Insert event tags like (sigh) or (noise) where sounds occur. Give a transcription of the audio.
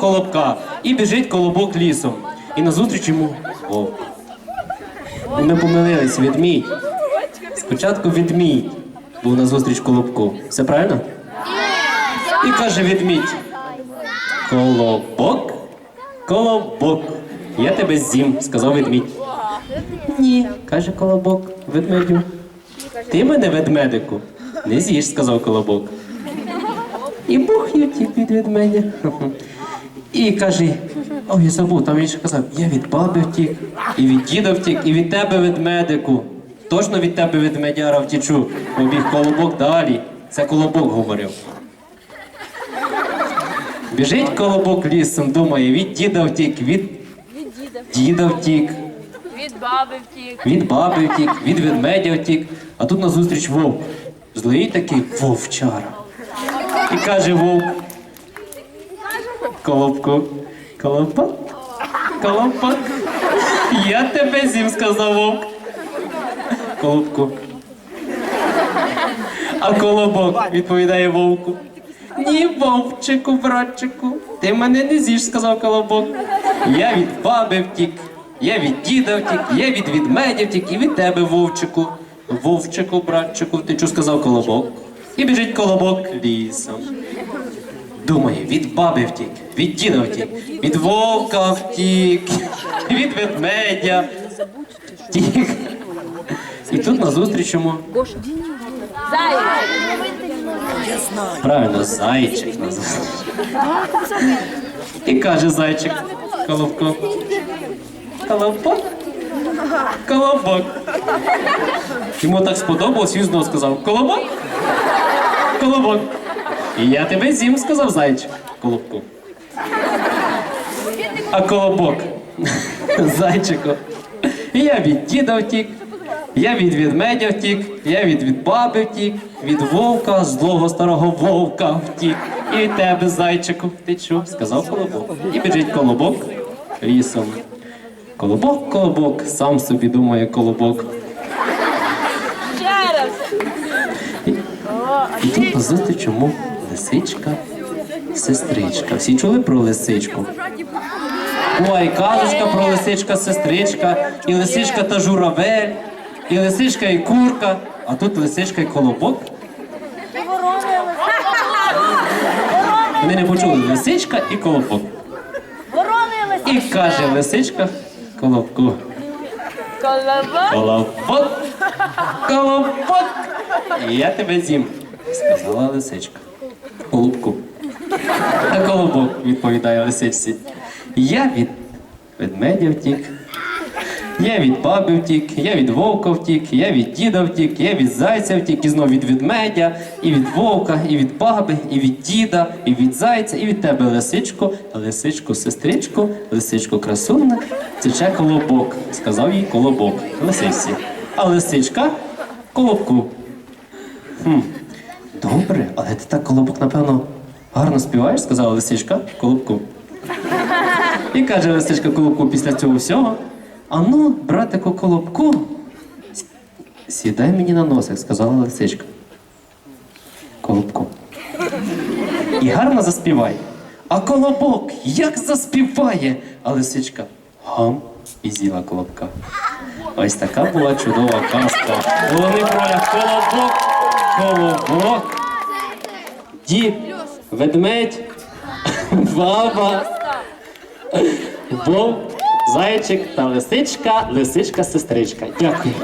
колобка і біжить колобок лісом. І назустріч йому вовк. Ми помилились, ведмідь. Спочатку ведмідь був назустріч колобку. Все правильно? І каже ведмідь. Колобок, колобок, я тебе з'їм, сказав ведмідь. Ні, каже колобок, ведмедю. Ти мене ведмедику, не з'їш, сказав колобок. І утік від ведмедя. І каже, ой, я забув, там він ще казав, я від баби втік, і від діда втік, і від тебе ведмедику. Точно від тебе ведмедяра втічу. Побіг колобок далі. Це колобок говорив. Біжить колобок лісом, думає, від діда втік, від діда втік, Від баби втік. від баби втік, від ведмедя втік, а тут назустріч вовк. Злий такий вовчара. І каже вовк. Колобку, колобок, колобок. Я тебе з'їм, сказав вовк. Колобку. А колобок відповідає вовку. Ні, вовчику, братчику, ти мене не з'їш, сказав колобок. Я від баби втік, я від діда втік, я від ведмедя втік і від тебе, вовчику. Вовчику, братчику, втечу, сказав колобок. І біжить колобок лісом. Думає, від баби втік, від діда втік, від вовка втік, від ведмедя втік. І тут назустріч йому Правильно, зайчик називається. І каже зайчик колобко. Колобок? Колобок. Йому так сподобалось, він знову сказав Колобок? Колобок. І я тебе з'їм, сказав зайчик колобку. А колобок (laughs) зайчику. І я від діда втік, я від ведмедя втік, я від, від баби втік, від вовка, злого старого вовка втік. І від тебе, зайчику, втечу, сказав колобок. І біжить колобок лісом. Колобок, колобок, сам собі думає колобок. Ще раз. І тут назустріч йому лисичка, сестричка. Всі чули про лисичку? Ой, казочка про лисичка, сестричка, і лисичка та журавель, і лисичка і курка, а тут лисичка і колобок. Вони не почули лисичка і колобок. І каже лисичка колобку. Колобок. Колобок, я тебе з'їм, сказала лисичка. Голубку. А колобок відповідає лисичці. Я від ведмедя втік, я від баби втік, я від вовка втік, я від діда втік, я від зайця втік, і знов від ведмедя, і від вовка, і від баби, і від діда, і від зайця, і від тебе лисичко, лисичко, сестричко, лисичко красунна, тече колобок, сказав їй колобок, лисичці. А лисичка колобку. Хм, добре, але ти так колобок, напевно, гарно співаєш, сказала лисичка колобку. І каже лисичка колобку після цього всього. Ану, братику колобку, сідай мені на носик, сказала лисичка. Колобку. І гарно заспівай. А колобок як заспіває, а лисичка гам і з'їла колобка. Ось така була чудова казка. Головний роля колобок, колобок, дід, ведмедь, (laughs) баба, вовк, зайчик та лисичка, лисичка-сестричка. Дякую.